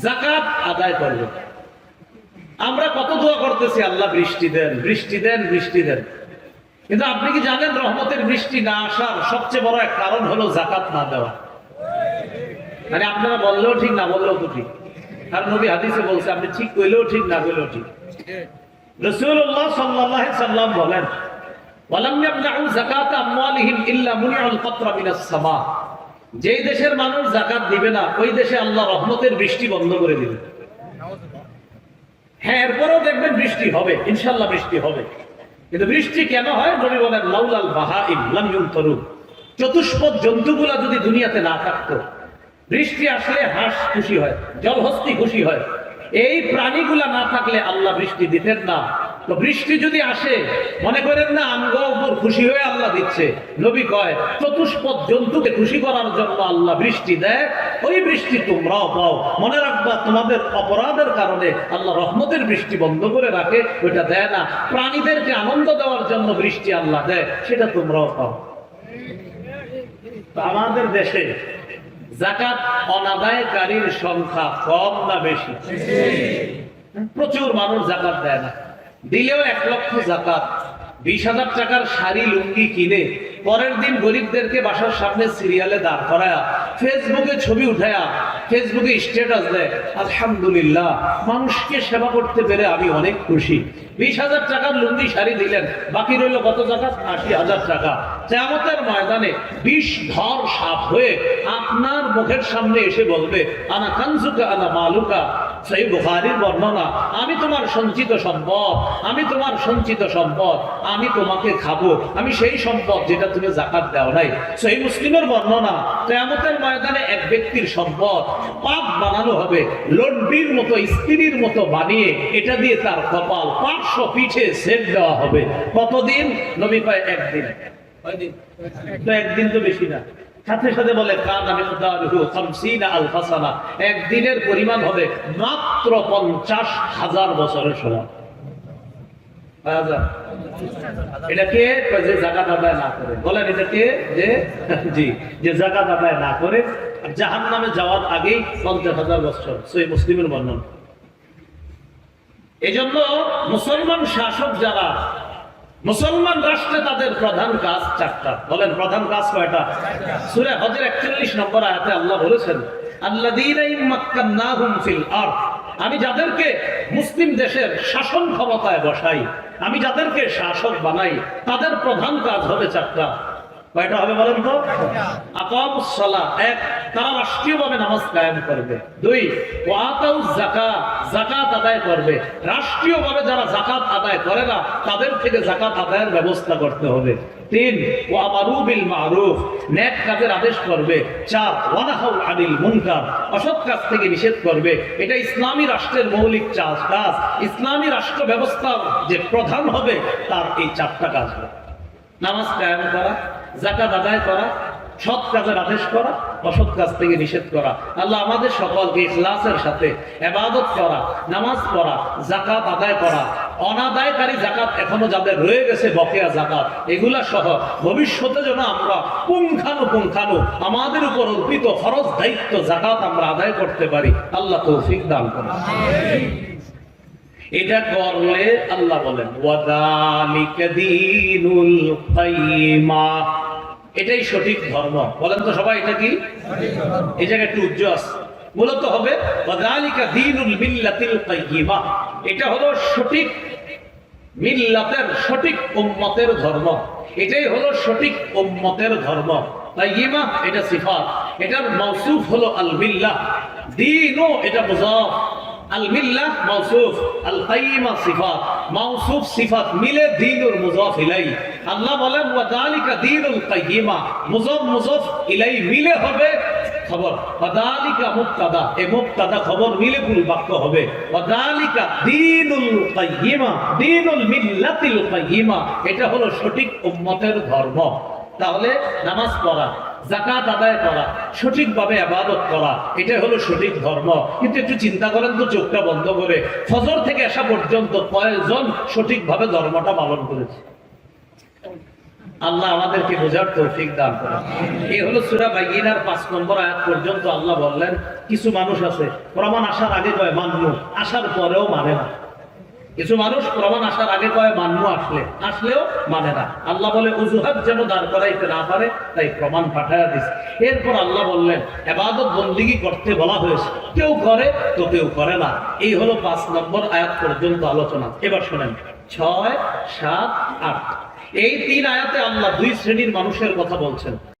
জাকাত আদায় আমরা কত দোয়া করতেছি, আল্লাহ বৃষ্টি দেন বৃষ্টি দেন বৃষ্টি দেন। কিন্তু আপনি কি জানেন, রহমতের বৃষ্টি না আসার সবচেয়ে বড় এক কারণ হলো জাকাত না দেওয়া। মানে আপনারা বললেও ঠিক, না বললেও তো ঠিক। কারণ নবী হাদিসে বলছে, আপনি ঠিক কইলেও ঠিক, না কইলেও ঠিক। রসুল্লাহ সাল্লাহ সাল্লাম বলেন যেই দেশের মানুষ যাকাত দিবে না, ওই দেশে আল্লাহ রহমতের বৃষ্টি বন্ধ করে দিবে। হ্যাঁ এরপরেও দেখবেন বৃষ্টি হবে ইনশাল্লাহ বৃষ্টি হবে। কিন্তু বৃষ্টি কেন হয়? নবী বলেন, লাউলাল বাহাইম লাম ইউনতরু চতুষ্পদ জন্তুগুলা যদি দুনিয়াতে না থাকতো, বৃষ্টি আসলে হাঁস খুশি হয়, জলহস্তি খুশি হয়। এই প্রাণীগুলা না থাকলে আল্লাহ বৃষ্টি দিতেন না। বৃষ্টি যদি আসে, মনে করেন না আঙ্গ উপর খুশি হয়ে আল্লাহ দিচ্ছে। নবী কয়, চতুষ্পদ জন্তুকে খুশি করার জন্য আল্লাহ বৃষ্টি দেয়। ওই বৃষ্টি তোমরাও পাও। মনে রাখবা, তোমাদের অপরাধের কারণে আল্লাহ রহমতের বৃষ্টি বন্ধ করে রাখে, ওইটা দেয় না। প্রাণীদেরকে আনন্দ দেওয়ার জন্য বৃষ্টি আল্লাহ দেয়, সেটা তোমরাও পাও। আমাদের দেশে জাকাত অনাদায়কারীর সংখ্যা কম না বেশি? প্রচুর মানুষ জাকাত দেয় না। দিলেও এক লক্ষ জাকাত। বিশ হাজার টাকার শাড়ি, লুঙ্গি কিনে পরের দিন গরিবদেরকে বাসার সামনে সিরিয়ালে দাঁড় করায়া ফেসবুকে ছবি উঠায়া ফেসবুকে স্ট্যাটাস দেয়। আলহামদুলিল্লাহ, মানুষকে সেবা করতে পেরে আমি অনেক খুশি। বিশ হাজার টাকার লুঙ্গি শাড়ি দিলেন, বাকি রইল কত টাকা আশি হাজার টাকা। কেমতের ময়দানে বিশ ধর সাপ হয়ে আপনার মুখের সামনে এসে বলবে, আনা কানজুকা, আনা মালুকা। সেই বুখারির বর্ণনা, আমি তোমার সঞ্চিত সম্পদ, আমি তোমার সঞ্চিত সম্পদ, আমি তোমাকে খাব, আমি সেই সম্পদ যেটা তুমি জাকাত দাও নাই। সেই মুসলিমের বর্ণনা, কেয়ামতের ময়দানে এক ব্যক্তির সম্পদ পাপ বানানো হবে লন্ডির মতো, স্ত্রীর মতো বানিয়ে এটা দিয়ে তার কপাল পাঁচশো পিঠে সেট দেওয়া হবে। কতদিন? নবী কয়, একদিন? একদিন তো বেশি না। সাথে সাথে বলে একদিনের পরিমাণ হবে মাত্র পঞ্চাশ হাজার বছরের সমান কয় হাজার? এটা কে? কয় যে জাকাত আদায় না করে। বলেন, এটা যে, জি, যে জাকাত আদায় না করে জাহান নামে যাওয়ার আগেই পঞ্চাশ হাজার বছর। সই মুসলিমের বর্ণন। এই জন্য মুসলমান শাসক যারা মুসলমান রাষ্ট্রে তাদের প্রধান কাজ চারটা। বলেন, প্রধান কাজ কয়টা? সুরে হজের একচল্লিশ নম্বর আয়াতে আল্লাহ বলেছেন আমি যাদেরকে মুসলিম দেশের শাসন ক্ষমতায় বসাই, আমি যাদেরকে শাসক বানাই, তাদের প্রধান কাজ হবে চারটা। কয়টা হবে বলেন তো? আকামুসসালা এক, তারা রাষ্ট্রীয়ভাবে নামাজ কায়েম করবে। দুই ওয়াতাউ আদায় করবে। রাষ্ট্রীয়ভাবে যারা আদায় করে না, তাদের থেকে আদায়ের ব্যবস্থা করতে হবে। তিন বিল মারুফ কাজের আদেশ করবে। চার ওয়ানাহাউ আনিল মুনকার, অসৎ কাজ থেকে নিষেধ করবে। এটা ইসলামী রাষ্ট্রের মৌলিক চাষ, কাজ। ইসলামী রাষ্ট্র ব্যবস্থা যে প্রধান হবে, তার এই চারটা কাজ হবে। নামাজ কায়েম করা জাকাত আদায় করা, সৎ কাজের আদেশ করা অসৎ কাজ থেকে নিষেধ করা। আল্লাহ আমাদের সকলকে ইখলাসের সাথে এবাদত করা, নামাজ পড়া জাকাত আদায় করা, অনাদায়কারী জাকাত এখনও যাদের রয়ে গেছে, বকেয়া জাকাত এগুলা সহ ভবিষ্যতে যেন আমরা পুঙ্খানু পুঙ্খানু আমাদের উপর অর্পিত ফরজ দায়িত্ব জাকাত আমরা আদায় করতে পারি। আল্লাহ তৌফিক দান করেন। এটা করলে আল্লাহ বলেন এটাই সঠিক ধর্ম। বলেন তো সবাই, এটা কি? জায়গায় একটু উজ্জ্বল। আছে মূলত হবে এটা হলো সঠিক মিল্লাতের, সঠিক উম্মতের ধর্ম। এটাই হলো সঠিক উম্মতের ধর্ম। এটা সিফাত। এটার মৌসুফ হলো আল মিল্লাহ দিনও এটা মুজাফ। আল মিল্লাহ মাউসুফ আল কাইয়িমা সিফাত। মাউসুফ সিফাত মিলে দীনুল মুজাফ ইলাই। আল্লাহ বলেন, ওয়া যালিকা দীনুল কাইয়িমা মুজাফ মুজাফ ইলাই মিলে হবে খবর। ওয়াদালিকা মুক্তাদা এ মুক্তাদা খবর মিলে ফুল বাক্য হবে। ওয়াদালিকা দীনুল কাইয়িমা দীনুল মিল্লাতিল কাইয়িমা এটা হলো সঠিক উম্মতের ধর্ম। তাহলে নামাজ পড়া। জাকাত আদায় করা, সঠিকভাবে আবাদত করা এটা হলো সঠিক ধর্ম। কিন্তু একটু চিন্তা করেন তো, চোখটা বন্ধ করে। ফজর থেকে আসা পর্যন্ত কয়েকজন সঠিকভাবে ধর্মটা পালন করেছে? আল্লাহ আমাদেরকে বোঝার তৌফিক দান করে এই হলো সুরা বাইয়িনার পাঁচ নম্বর আয়াত পর্যন্ত আল্লাহ বললেন, কিছু মানুষ আছে, প্রমাণ আসার আগে কয় মানলো আসার পরেও মানে না। কিছু মানুষ প্রমাণ আসার আগে কয়, মান্য আসলে। আসলেও মানে না। আল্লাহ বলে, অজুহাত যেন দাঁড় করাইতে না পারে, তাই প্রমাণ পাঠায় দিস এরপর আল্লাহ বললেন, এবাদত বন্দিগি করতে বলা হয়েছে। কেউ করে তো কেউ করে না। এই হলো পাঁচ নম্বর আয়াত পর্যন্ত আলোচনা। এবার শোনেন। ছয়, সাত, আট। এই তিন আয়াতে আল্লাহ দুই শ্রেণির মানুষের কথা বলছেন।